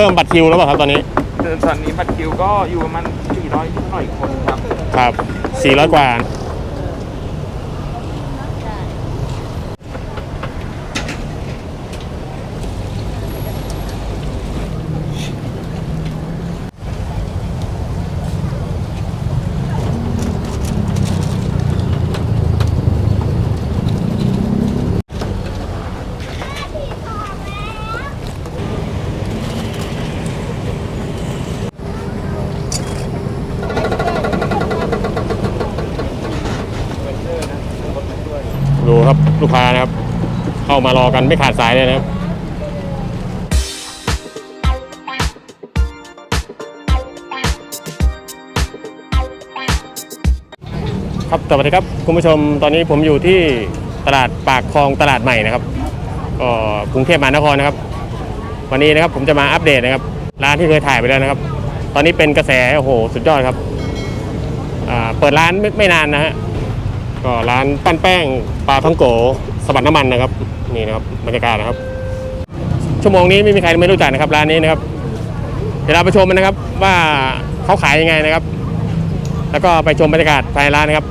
เพิ่มบัตรคิวแล้วเปล่าครับตอนนี้เดินตอนนี้บัตรคิวก็อยู่ประมาณ400หน่อยคนครับครับ400กว่า ดู ครับลูกค้านะครับ เข้ามารอกันไม่ขาดสายเลยนะครับครับสวัสดีครับคุณผู้ชมตอนนี้ผมอยู่ที่ตลาดปากคลองตลาดใหม่นะครับก็กรุงเทพมหานครนะครับ วันนี้นะครับผมจะมาอัปเดตนะครับ ร้านที่เคยถ่ายไปแล้วนะครับ ตอนนี้เป็นกระแสโอ้โหสุดยอดครับเปิดร้านไม่ไม่นานนะฮะ ก็ร้านปั้นแป้งปลาท่องโกสบัดน้ำมันนะครับ นี่นะครับบรรยากาศนะครับ ชั่วโมงนี้ไม่มีใครไม่รู้จักนะครับร้านนี้นะครับ เดี๋ยวเราไปชมกันนะครับว่าเขาขายยังไงนะครับ แล้วก็ไปชมบรรยากาศภายในร้านนะครับ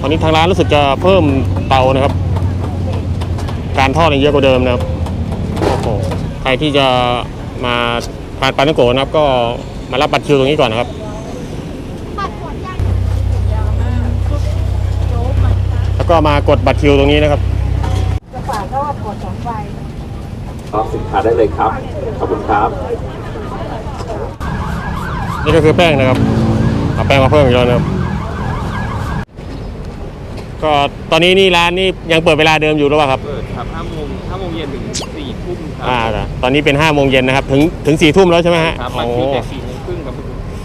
ตอนนี้ทางร้านรู้สึกจะเพิ่มเตานะครับ การทอดเยอะกว่าเดิมนะครับโอ้โหใครที่จะ มาทานปลาท่องโกะนะครับ ก็มารับบัตรคิวตรงนี้ก่อนนะครับ แล้วก็มากดบัตรคิวตรงนี้นะครับจะฝากก็กดสองใบรับสินค้าได้เลยครับ ขอบคุณครับ นี่ก็คือแป้งนะครับเอาแป้งมาเพิ่มอีกแล้วนะครับ ก็ตอนนี้นี่ร้านนี่ยังเปิดเวลาเดิมอยู่หรือเปล่าครับ เปิดครับ5โมง5โมงเย็นถึง4ทุ่มครัอ่า ตอนนี้เป็น5้าโมงเย็นนะครับ ถึงถึงสี่ทุ่มแล้วใช่ไหมฮะครับโอ้บัตรคิวแจก4โมงครึ่งครับ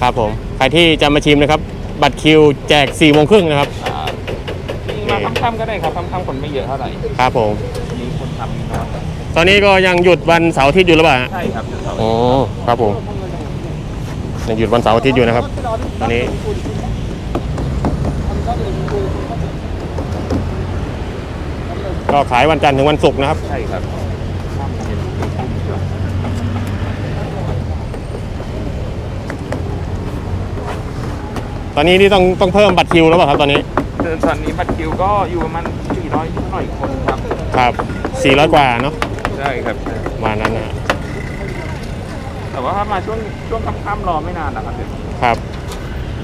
ครับผม ใครที่จะมาชิมนะครับ บัตรคิวแจก4ี่โมงครึ่งนะครับ อ่ามาค่ำๆก็ได้ครับค่ำๆคนไม่เยอะเท่าไหร่ครับผม มีคนทำนะครับตอนนี้ก็ยังหยุดวันเสาร์อาทิตย์อยู่หรือเปล่าฮะใช่ครับเดี๋ยวเสาร์โอ้ครับผมยังหยุดวันเสาร์อาทิตย์อยู่นะครับ ตอนนี้ ก็ขายวันจันทร์ถึงวันศุกร์นะครับ ใช่ครับค่ำเย็นตอนนี้นี่ต้องต้องเพิ่มบัตรคิวแล้วเปล่าครับตอนนี้เดินตอนนี้บัตรคิวก็อยู่ประมาณ400หน่อยคนครับ ครับ400กว่าเนาะใช่ครับ ประมาณนั้นนะฮะแต่ว่าถ้ามาช่วงช่วงค่ำๆรอไม่นานนะครับเดี๋ยวครับ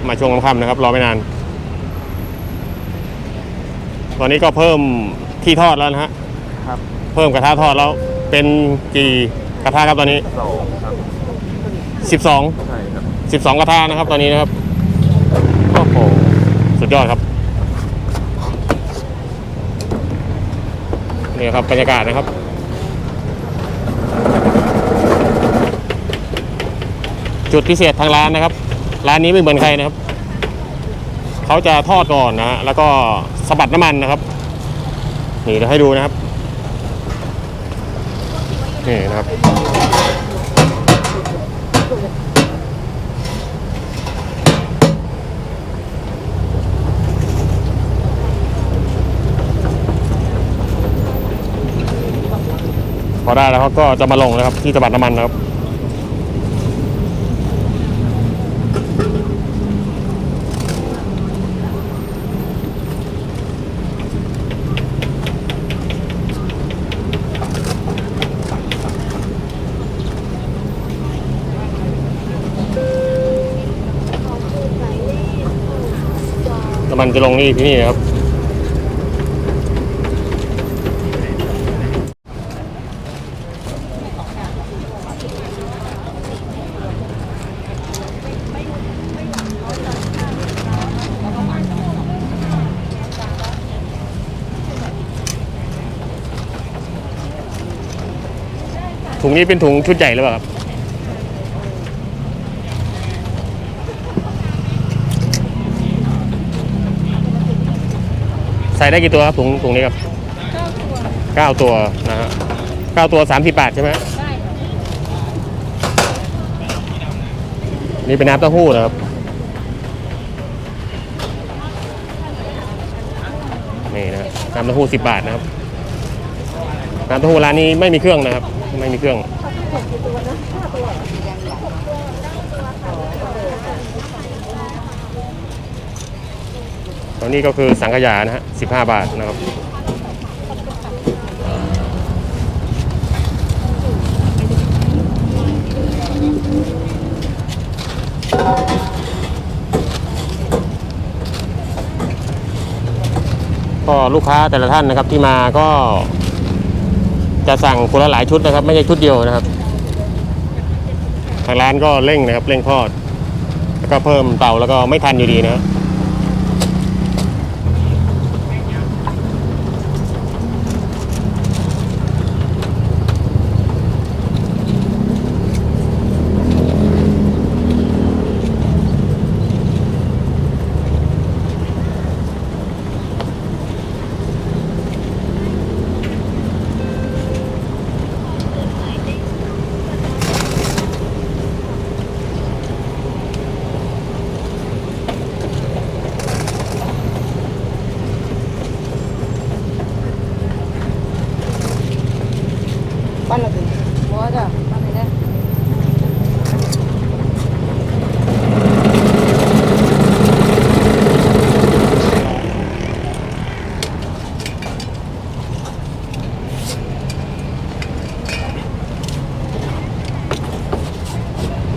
มาช่วงค่ำๆนะครับ รอไม่นาน ตอนนี้ก็เพิ่ม ที่ทอดแล้วนะฮะครับเพิ่มกระทะทอดแล้วเป็นกี่กระทะครับตอนนี้ สองครับ12 ใช่ครับ12 กระทะนะครับตอนนี้นะครับโอ้โหสุดยอดครับนี่ครับบรรยากาศนะครับ จุดพิเศษทางร้านนะครับ ร้านนี้ไม่เหมือนใครนะครับ เขาจะทอดก่อนนะฮะแล้วก็สะบัดน้ำมันนะครับ นี่เดี๋ยวให้ดูนะครับ นี่นะครับ พอได้แล้วเขาก็จะมาลงนะครับ ที่สะบัดน้ำมันนะครับ มันจะลงนี่ที่นี่นะครับ ถุงนี้เป็นถุงชุดใหญ่หรือเปล่าครับ ใส่ได้กี่ตัวครับถุงถุงนี้ครับเก้าตัวนะฮะเก้าตัวสามสิบบาทใช่ไหมนี่เป็นน้ำเต้าหู้นะครับนี่นะน้ำเต้าหู้10บาทนะครับน้ำเต้าหู้ร้านนี้ไม่มีเครื่องนะครับ ไม่มีเครื่อง ตอนนี้ก็คือสังขยานะฮะ15บาทนะครับก็ลูกค้าแต่ละท่านนะครับที่มาก็ จะสั่งคนละหลายชุดนะครับ ไม่ใช่ชุดเดียวนะครับ ทางร้านก็เร่งนะครับ เร่งทอด แล้วก็เพิ่มเตาแล้วก็ไม่ทันอยู่ดีนะครับานเราถึงบัวจ้ะบ้านไหนได้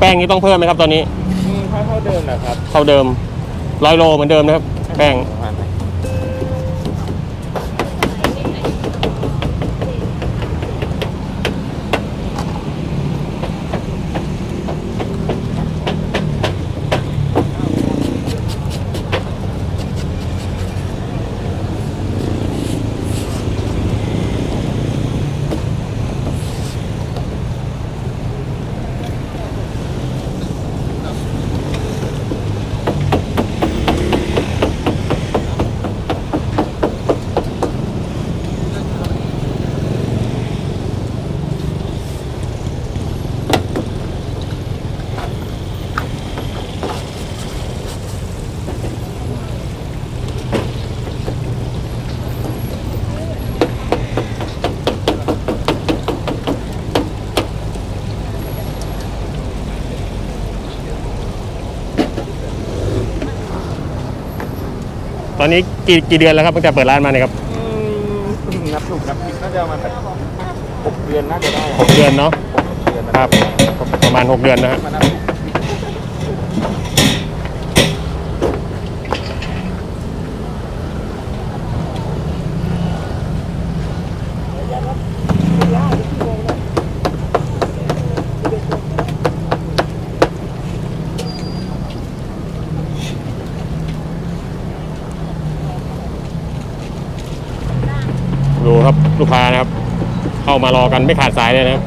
แป้งนี้ต้องเพิ่มไหมครับตอนนี้ อืมเท่าเท่าเดิมนะครับ เท่าเดิมร้อยโลเหมือนเดิมนะครับ แป้ง อนนี้กี่กี่เดือนแล้วครับตั้งแต่เปิดร้านมาเนี่ยครับอืมนับถูกนับผิดน่าจะประมาณสักหกเดือนน่าจะได้หกเดือนเนาะหกเดือนนะครับ ประมาณหกเดือนนะฮะ มานับถูก ดูครับ ลูกค้านะครับ เข้ามารอกันไม่ขาดสายเลยนะครับ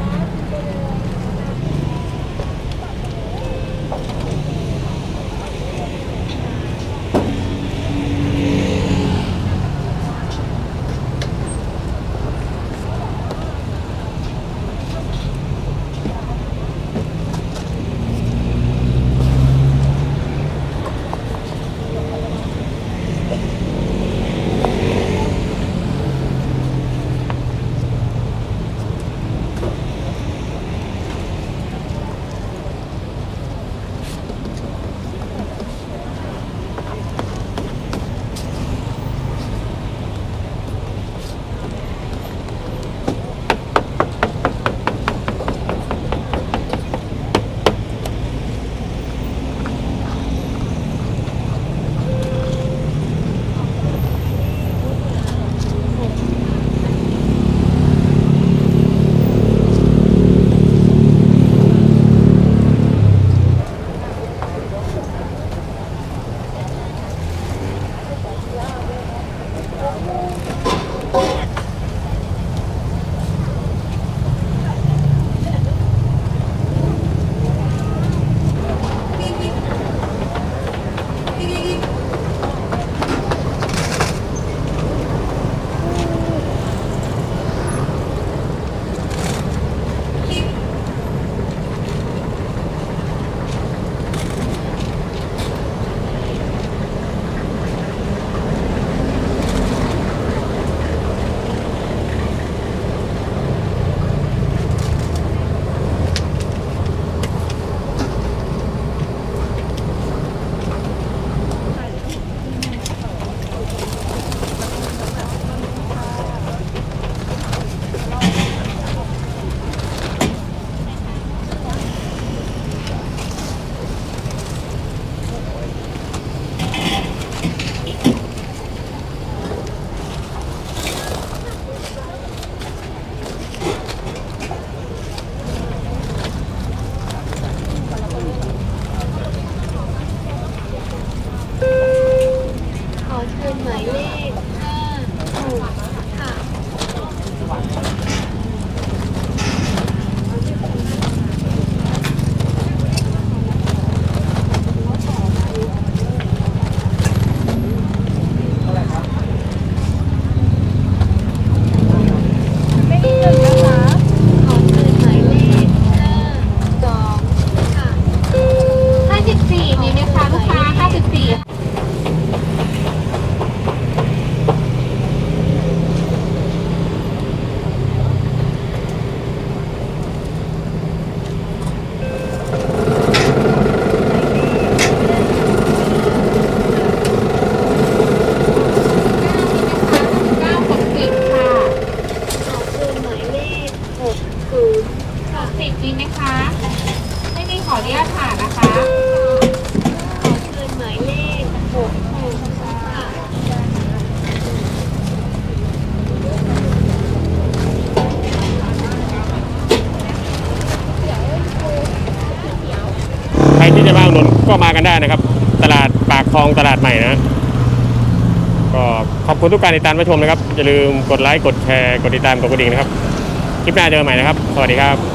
ญาตผ่านนะคะคืนหมายเลขหกหกค่ะใครที่จะมาอุดหนุนก็มากันได้นะครับ ตลาดปากคลองตลาดใหม่นะ ก็ขอบคุณทุกการติดตามรับชมนะครับ อย่าลืมกดไลค์ กดแชร์ กดติดตาม กดกระดิ่งนะครับ คลิปหน้าเจอกันใหม่นะครับ สวัสดีครับ